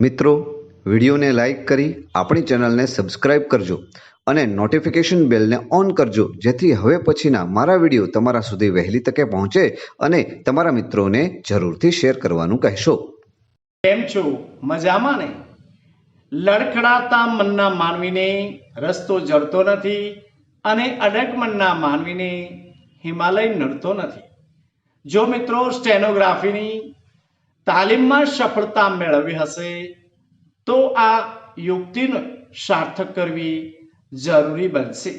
મિત્રો, વિડીયોને લાઈક કરી આપણી ચેનલને સબસ્ક્રાઇબ કરજો અને નોટિફિકેશન બેલને ઓન કરજો, જેથી હવે પછીના મારા વીડિયો તમારા સુધી વહેલી તકે પહોંચે અને તમારા મિત્રોને જરૂરથી શેર કરવાનું કહેશો. કેમ છો? મજામાં ને? લડખડાતા મનના માનવીને રસ્તો જડતો નથી અને અડક મનના માનવીને હિમાલય નડતો નથી. જો મિત્રો, સ્ટેનોગ્રાફીની તાલીમમાં સફળતા મેળવી હશે, તો આ યુક્તિને સાર્થક કરવી જરૂરી બનશે.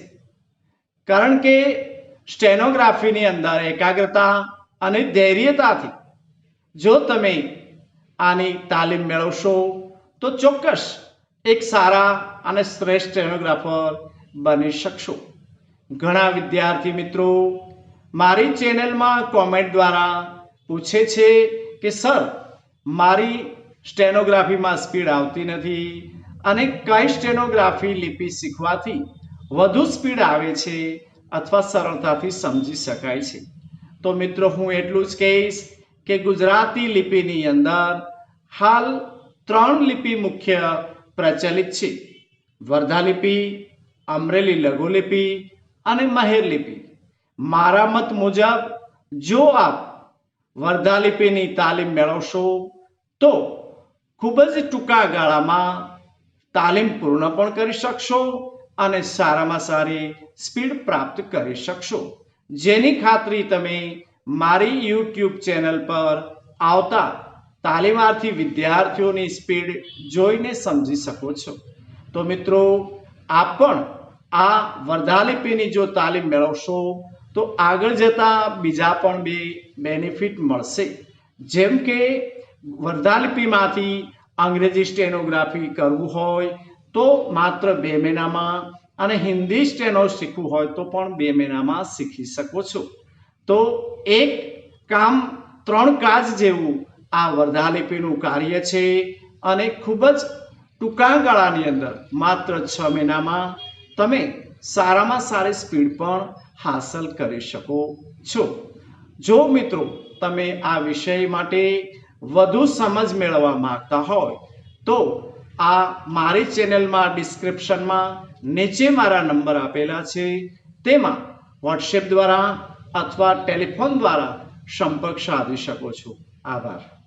કારણ કે સ્ટેનોગ્રાફીની અંદર એકાગ્રતા અને ધૈર્યતાથી જો તમે આની તાલીમ મેળવશો, તો ચોક્કસ એક સારા અને શ્રેષ્ઠ સ્ટેનોગ્રાફર બની શકશો. ઘણા વિદ્યાર્થી મિત્રો મારી ચેનલમાં કોમેન્ટ દ્વારા પૂછે છે કે, સર, મારી સ્ટેનોગ્રાફીમાં સ્પીડ આવતી નથી અને કઈ સ્ટેનોગ્રાફી લિપિ શીખવાથી વધુ સ્પીડ આવે છે અથવા સરળતાથી સમજી શકાય છે? તો મિત્રો, હું એટલું જ કહીશ કે ગુજરાતી લિપિની અંદર હાલ ત્રણ લિપિ મુખ્ય પ્રચલિત છે. વર્ધા લિપિ, અમરેલી લઘુલિપિ અને મહેર લિપિ. મારા મત મુજબ, જો આપ વર્ધા લિપિની તાલીમ મેળવશો તો ખૂબ જ ટૂંકા ગાળામાં તાલીમ પૂર્ણ પણ કરી શકશો અને સારામાં સારી સ્પીડ પ્રાપ્ત કરી શકશો. જેની ખાતરી તમે મારી યુટ્યુબ ચેનલ પર આવતા તાલીમાર્થી વિદ્યાર્થીઓની સ્પીડ જોઈને સમજી શકો છો. તો મિત્રો, આપ પણ આ વર્ધાલિપિની જો તાલીમ મેળવશો, તો આગળ જતા બીજા પણ બે બેનિફિટ મળશે. જેમ કે વર્ધાલિપિમાંથી અંગ્રેજી સ્ટેનોગ્રાફી કરવું હોય, તો માત્ર બે મહિનામાં, અને હિન્દી સ્ટેનો શીખવું હોય, તો પણ બે મહિનામાં શીખી શકો છો. તો એક કામ ત્રણ કાજ જેવું આ વર્ધાલિપિનું કાર્ય છે, અને ખૂબ જ ટૂંકા ગાળાની અંદર માત્ર છ મહિનામાં તમે સારામાં સારી સ્પીડ પણ હાંસલ કરી શકો છો. જો મિત્રો તમે આ વિષય માટે વધુ સમજ મેળવવા માંગતા હોય, તો આ મારી ચેનલમાં ડિસ્ક્રિપ્શનમાં નીચે મારા નંબર આપેલા છે. તેમાં વોટ્સએપ દ્વારા અથવા ટેલિફોન દ્વારા સંપર્ક સાધી શકો છો. આભાર.